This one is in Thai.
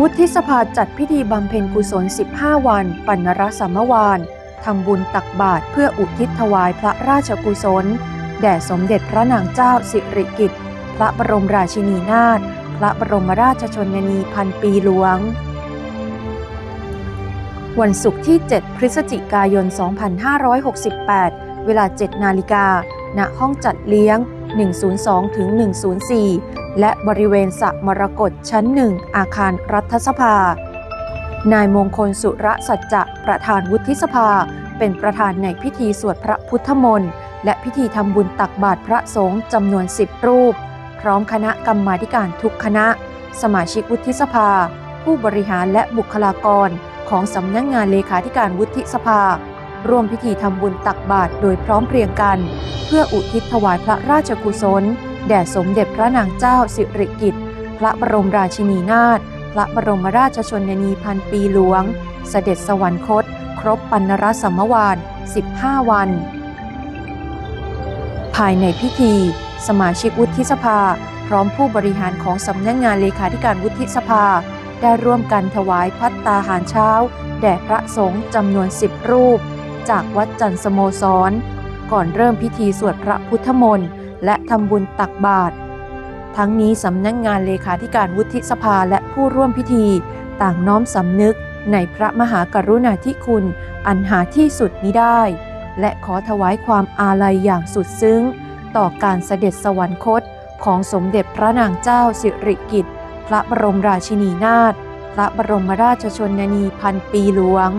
วุฒิสภาจัดพิธีบำเพ็ญกุศล 15 วัน ปัณรสัมวานทำบุญตักบาตรเพื่ออุทิศถวายพระราชกุศล แด่สมเด็จพระนางเจ้าสิริกิติ์พระบรมราชินีนาถพระบรมราชชนนีพันปีหลวง วันศุกร์ที่ 7 พฤศจิกายน 2568 เวลา 7 นาฬิกาณห้องจัดเลี้ยง 102-104 และบริเวณสระมรกตชั้น1อาคารรัฐสภา นายมงคลสุรสัจจะประธานวุฒิสภา เป็นประธานในพิธีสวดพระพุทธมนต์และพิธีทำบุญตักบาตรพระสงฆ์จำนวน10รูป พร้อมคณะกรรมาการทุกคณะ สมาชิกวุฒิสภา ผู้บริหารและบุคลากรของสำนักงงานเลขาธิการวุฒิสภา ร่วมพิธีทำบุญตักบาตรโดยพร้อมเพรียงกัน เพื่ออุทิศถวายพระราชกุศล แด่สมเด็จพระนางเจ้าสิริกิติ์พระบรมราชินีนาถพระบรมราชชนนีพันปีหลวง เสด็จสวรรคต ครบปัณรสัมมวาน 15 วัน ภายในพิธี สมาชิกวุฒิสภา พร้อมผู้บริหารของสำนักงงานเลขาธิการวุฒิสภา ได้ร่วมกันถวายพัตตาหารเช้า แด่พระสงฆ์จำนวน 10 รูป จากวัดจันทร์สโมสร ก่อนเริ่มพิธีสวดพระพุทธมนต์ และทำบุญตักบาตรทั้งนี้สำนักงงานเลขาธิการวุฒิสภาและผู้ร่วมพิธี ต่างน้อมสำนึกในพระมหากรุณาธิคุณ อันหาที่สุดมิได้ และขอถวายความอาลัยอย่างสุดซึ้ง ต่อการเสด็จสวรรคตของสมเด็จพระนางเจ้าสิริกิติ์พระบรมราชินีนาถพระบรมราชชนนีพันปีหลวง